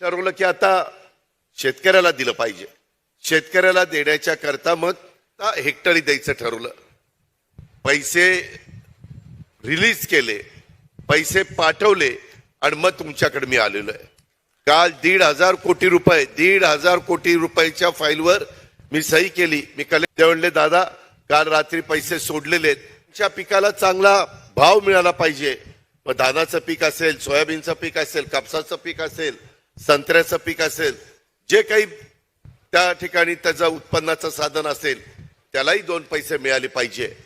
ठरवलं की आता शेतकऱ्याला दिलं पाहिजे. शेतकऱ्याला देण्याच्या करता मग हेक्टरी द्यायचं ठरवलं? पैसे रिलीज केले पैसे पाठवले आणि मग तुमच्याकडे मी आलेलो आहे. काल दीड हजार कोटी रुपये दीड हजार कोटी रुपयाच्या फाईलवर मी सही केली. मी कलेक्टर म्हणले दादा काल रात्री पैसे सोडलेले आहेत. तुमच्या पिकाला चांगला भाव मिळाला पाहिजे. मग दादाचं पीक असेल सोयाबीनचं पीक असेल कापसाचं पीक असेल संत्र्याचं पीक असेल जे काही त्या ठिकाणी त्याचा उत्पन्नाचं साधन असेल त्यालाही दोन पैसे मिळाले पाहिजे.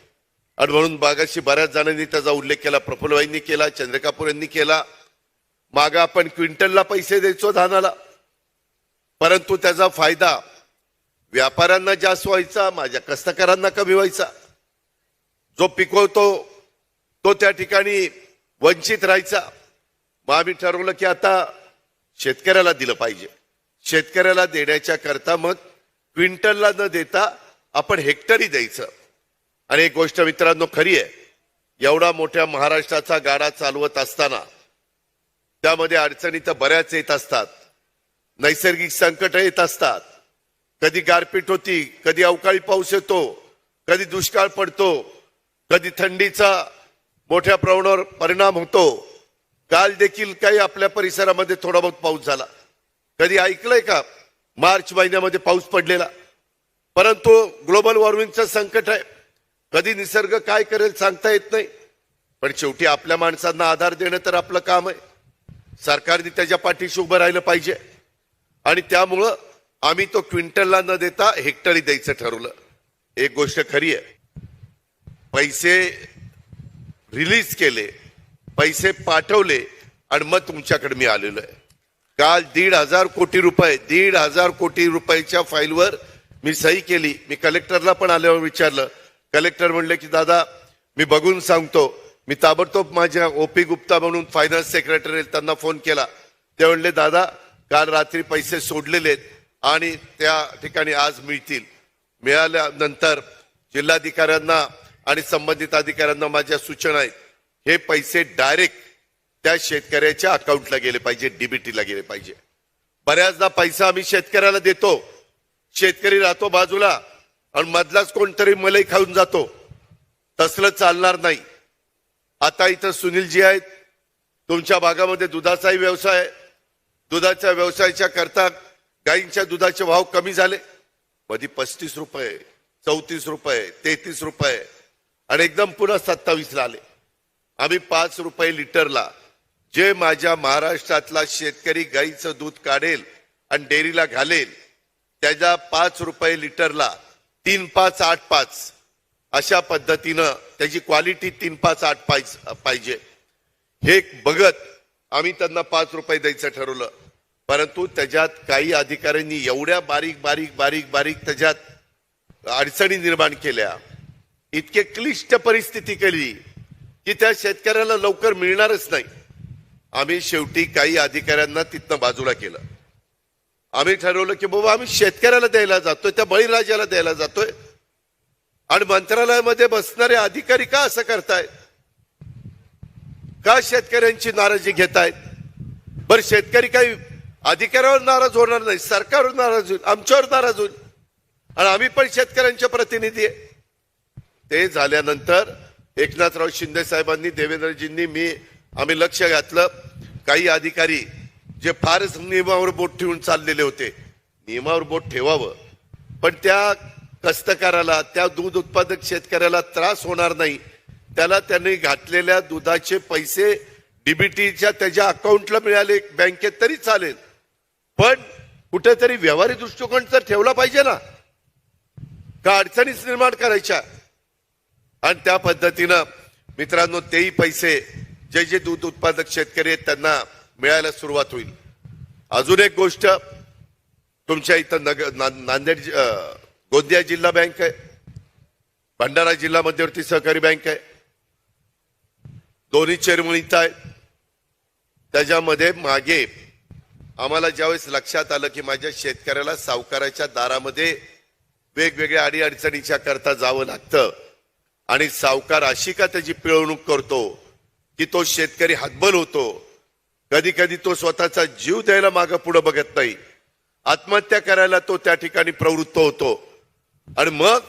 आणि म्हणून बागाशी बऱ्याच जणांनी त्याचा उल्लेख केला प्रफुल्लबाईंनी केला चंद्रकापूर यांनी केला. मागं आपण क्विंटलला पैसे द्यायचो धानाला. परंतु त्याचा फायदा व्यापाऱ्यांना जास्त व्हायचा माझ्या कष्टकऱ्यांना कमी व्हायचा. जो पिकवतो तो त्या ठिकाणी वंचित राहायचा. मग आम्ही ठरवलं की आता शेतकऱ्याला दिलं पाहिजे. शेतकऱ्याला देण्याच्या करता मग क्विंटलला न देता आपण हेक्टरी द्यायचं. आणि एक गोष्ट मित्रांनो खरी आहे. एवढा मोठ्या महाराष्ट्राचा गाडा चालवत असताना त्यामध्ये अडचणी तर बऱ्याच येत असतात. नैसर्गिक संकट येत असतात. कधी गारपीट होती कधी अवकाळी पाऊस येतो कधी दुष्काळ पडतो कधी थंडीचा मोठ्या प्रमाणावर परिणाम होतो. काल देखील काही आपल्या परिसरामध्ये थोडा बहुत पाऊस झाला. कधी ऐकलंय का? मार्च महिन्यामध्ये पाऊस पडलेला. परंतु ग्लोबल वॉर्मिंगचं संकट आहे. कधी निसर्ग काय करेल सांगता येत नाही. पण शेवटी आपल्या माणसांना आधार देणं तर आपलं काम आहे. सरकारने त्याच्या पाठीशी उभं राहिलं पाहिजे. आणि त्यामुळं आम्ही तो क्विंटलला न देता हेक्टरी द्यायचं ठरवलं. एक गोष्ट खरी आहे. पैसे रिलीज केले पैसे पाठवले आणि मग तुमच्याकडे मी आलेलो आहे. काल दीड हजार कोटी रुपये दीड हजार कोटी रुपयाच्या फाईलवर मी सही केली. मी कलेक्टरला पण आल्यावर विचारलं. कलेक्टर म्हणले की दादा मी बघून सांगतो. मी ताबडतोब माझ्या ओ पी गुप्ता म्हणून फायनान्स सेक्रेटरी त्यांना फोन केला. ते म्हणले दादा काल रात्री पैसे सोडलेले आहेत आणि त्या ठिकाणी आज मिळतील. मिळाल्यानंतर जिल्हाधिकाऱ्यांना आणि संबंधित अधिकाऱ्यांना माझ्या सूचना आहेत. हे पैसे डायरेक्ट त्या शेतकऱ्याच्या अकाउंटला गेले पाहिजे डीबीटीला गेले पाहिजे. बऱ्याचदा पैसा आम्ही शेतकऱ्याला देतो. शेतकरी राहतो बाजूला आणि मधलाच कोणतरी मलई खाऊन जातो. तसलं चालणार नाही. आता इथं सुनीलजी आहेत. तुमच्या भागामध्ये दुधाचाही व्यवसाय दुधाच्या व्यवसायाच्या करता गाईंच्या दुधाचे भाव कमी झाले. मधी पस्तीस रुपये चौतीस रुपये तेहतीस रुपये आणि एकदम पुन्हा सत्तावीसला आले. आम्ही पाच रुपये लिटरला जे माझ्या महाराष्ट्रातला शेतकरी गाईचं दूध काढेल आणि डेअरीला घालेल त्याच्या पाच रुपये लिटरला तीन पाच आठ पाच अशा पद्धतीनं त्याची क्वालिटी तीन पाच आठ पाच पाहिजे. हे बघत आम्ही त्यांना पाच रुपये द्यायचं ठरवलं. परंतु त्याच्यात काही अधिकाऱ्यांनी एवढ्या बारीक बारीक बारीक बारीक त्याच्यात अडचणी निर्माण केल्या. इतके क्लिष्ट परिस्थिती केली. की त्या शेतकऱ्याला लवकर मिळणारच नाही. आम्ही शेवटी काही अधिकाऱ्यांना तिथनं बाजूला केलं. आम्ही ठरवलं की बाबा आम्ही शेतकऱ्याला द्यायला जातोय त्या बळीराजाला द्यायला जातोय. आणि मंत्रालयामध्ये बसणारे अधिकारी का असं करतायत? का शेतकऱ्यांची नाराजी घेतायत? बर शेतकरी काही अधिकाऱ्यावर नाराज होणार नाही सरकारवर नाराज होईल आमच्यावर नाराज होईल. आणि आम्ही पण शेतकऱ्यांचे प्रतिनिधी आहे. ते झाल्यानंतर एकनाथराव शिंदे साहेबांनी देवेंद्रजींनी मी आम्ही लक्ष घातलं. काही अधिकारी जे फारच नियमावर बोट ठेवून चाललेले होते नियमावर बोट ठेवावं. पण त्या कष्टकाराला त्या दूध उत्पादक शेतकऱ्याला त्रास होणार नाही. त्याला त्यांनी घातलेल्या दुधाचे पैसे डीबीटीच्या त्याच्या अकाउंटला मिळाले बँकेत तरी चालेल. पण कुठेतरी व्यवहारिक दृष्टिकोन तर ठेवला पाहिजे ना. का अडचणीच निर्माण करायच्या? आणि त्या पद्धतीनं मित्रांनो तेही पैसे जे जे दूध उत्पादक शेतकरी आहेत त्यांना मिळायला सुरुवात होईल. अजून एक गोष्ट तुमच्या इथं नग ना- नांदेड गोंदिया जिल्हा बँक आहे भंडारा जिल्हा मध्यवर्ती सहकारी बँक आहे दोन्ही चेअरमन इथं आहेत. त्याच्यामध्ये मागे आम्हाला ज्यावेळेस लक्षात आलं की माझ्या शेतकऱ्याला सावकाराच्या दारामध्ये वेगवेगळ्या अडीअडचणीच्या करता जावं लागतं आणि सावकार अशी का त्याची पिळवणूक करतो की तो शेतकरी हातबल होतो? कधी कधी तो स्वतःचा जीव द्यायला मागं पुढे बघत नाही. आत्महत्या करायला तो त्या ठिकाणी प्रवृत्त होतो. आणि मग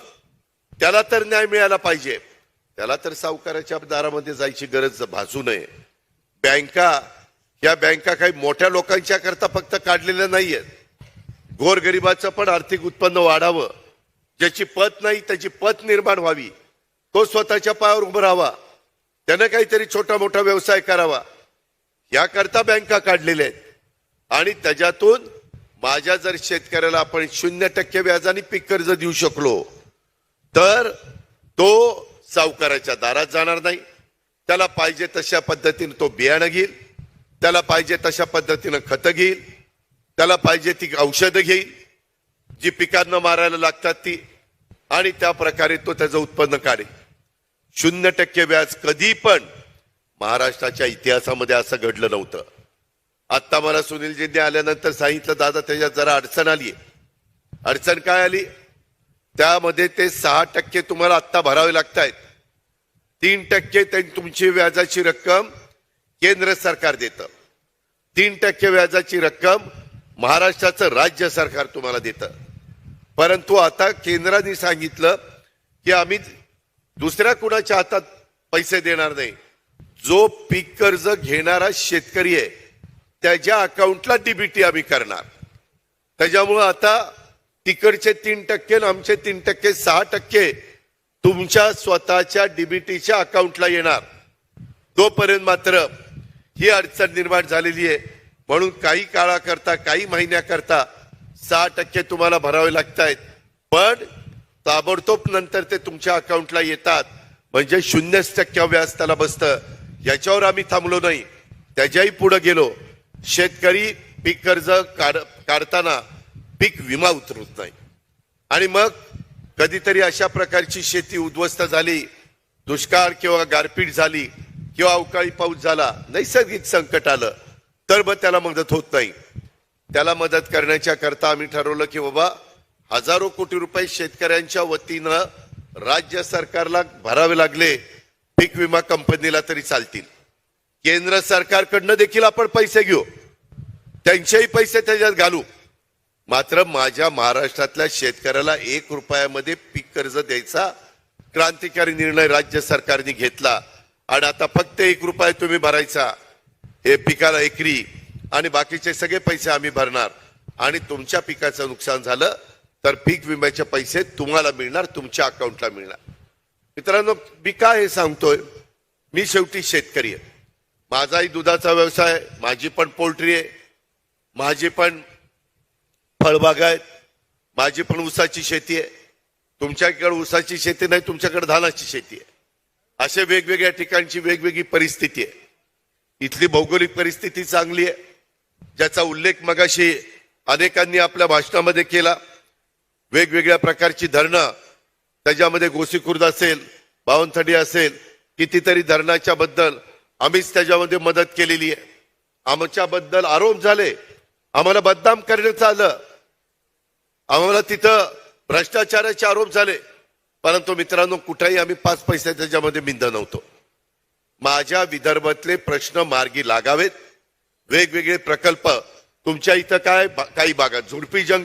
त्याला तर न्याय मिळाला पाहिजे. त्याला तर सावकाराच्या दारामध्ये जायची गरज भासू नये. बँका या बँका काही मोठ्या लोकांच्या करता फक्त काढलेल्या नाहीयेत. गोरगरिबाचं पण आर्थिक उत्पन्न वाढावं. ज्याची पत नाही त्याची पत निर्माण व्हावी. तो स्वतःच्या पायावर उभं राहावा. त्यानं काहीतरी छोटा मोठा व्यवसाय करावा. याकरता बँका काढलेल्या आहेत. आणि त्याच्यातून माझ्या जर शेतकऱ्याला आपण शून्य टक्के व्याजाने पीक कर्ज देऊ शकलो तर तो सावकाराच्या दारात जाणार नाही. त्याला पाहिजे तशा पद्धतीनं तो बियाणं घेईल त्याला पाहिजे तशा पद्धतीनं खतं घेईल त्याला पाहिजे ती औषधं घेईल जी पिकांना मारायला लागतात ती आणि त्या प्रकारे तो त्याचं उत्पन्न काढेल. शून्य टक्के व्याज कधी पण महाराष्ट्राच्या इतिहासामध्ये असं घडलं नव्हतं. आत्ता मला सुनीलजींनी आल्यानंतर सांगितलं दादा त्याच्यात जरा अडचण आली अडचण काय आली? त्यामध्ये ते सहा टक्के तुम्हाला आत्ता भरावे लागत आहेत तीन टक्के तुमची व्याजाची रक्कम केंद्र सरकार देतं. तीन टक्के व्याजाची रक्कम महाराष्ट्राचं राज्य सरकार तुम्हाला देतं. परंतु आता केंद्राने सांगितलं की आम्ही दुसऱ्या कुणाच्या हातात पैसे देणार नाही. जो पीक कर्ज घेणारा शेतकरी आहे त्याच्या अकाउंटला डीबीटी आम्ही करणार. त्याच्यामुळं आता तिकडचे तीन टक्के आमचे तीन टक्के सहा टक्के तुमच्या स्वतःच्या डीबीटीच्या अकाउंटला येणार. तोपर्यंत मात्र ही अडचण निर्माण झालेली आहे. म्हणून काही काळाकरता काही महिन्याकरता सहा टक्के तुम्हाला भरावे लागत आहेत पण ताबडतोब नंतर ते तुमच्या अकाउंटला येतात. म्हणजे शून्यच टक्के व्याज त्याला बसतं. याच्यावर आम्ही थांबलो नाही. त्याच्याही पुढे गेलो. शेतकरी पीक कर्ज काढ काढताना पीक विमा उतरत नाही. आणि मग कधीतरी अशा प्रकारची शेती उद्ध्वस्त झाली. दुष्काळ किंवा गारपीट झाली किंवा अवकाळी पाऊस झाला नैसर्गिक संकट आलं तर मग त्याला मदत होत नाही. त्याला मदत करण्याच्या करता आम्ही ठरवलं की बाबा हजारो कोटी रुपये शेतकऱ्यांच्या वतीनं राज्य सरकारला भरावे लागले. पीक विमा कंपनीला तरी चालतील. केंद्र सरकारकडनं देखील आपण पैसे घेऊ. त्यांचेही पैसे त्याच्यात घालू. मात्र माझ्या महाराष्ट्रातल्या शेतकऱ्याला एक रुपयामध्ये पीक कर्ज द्यायचा क्रांतिकारी निर्णय राज्य सरकारने घेतला. आणि आता फक्त एक रुपया तुम्ही भरायचा. हे पिकाला एकरी आणि बाकीचे सगळे पैसे आम्ही भरणार. आणि तुमच्या पिकाचं नुकसान झालं. तर पीक विम्याचे पैसे तुम्हाला मिळणार तुमच्या अकाउंटला मिळणार. मित्रांनो मी काय हे सांगतोय? मी शेवटी शेतकरी आहे. माझाही दुधाचा व्यवसाय आहे, माझी पण पोल्ट्री आहे माझी पण फळबाग आहेत माझी पण ऊसाची शेती आहे. तुमच्याकडे ऊसाची शेती नाही तुमच्याकडे धानाची शेती आहे. असे वेगवेगळ्या ठिकाणची वेगवेगळी परिस्थिती आहे. इथली भौगोलिक परिस्थिती चांगली आहे. ज्याचा उल्लेख मगाशी अनेकांनी आपल्या भाषणामध्ये केला. वेगवेगळ्या प्रकारची धरणं त्याच्यामध्ये गोसीखुर्द असेल बावनथडी असेल कितीतरी धरणाच्या बद्दल आम्हीच त्याच्यामध्ये मदत केलेली आहे. आमच्याबद्दल आरोप झाले. आम्हाला बदनाम करण्यात आलं. आम्हाला तिथं भ्रष्टाचाराचे आरोप झाले. परंतु मित्रांनो कुठेही आम्ही पाच पैसे त्याच्यामध्ये मिंद नव्हतो. माझ्या विदर्भातले प्रश्न मार्गी लागावेत. वेगवेगळे प्रकल्प तुमच्या इथं काय काही भागात झुडपी जंग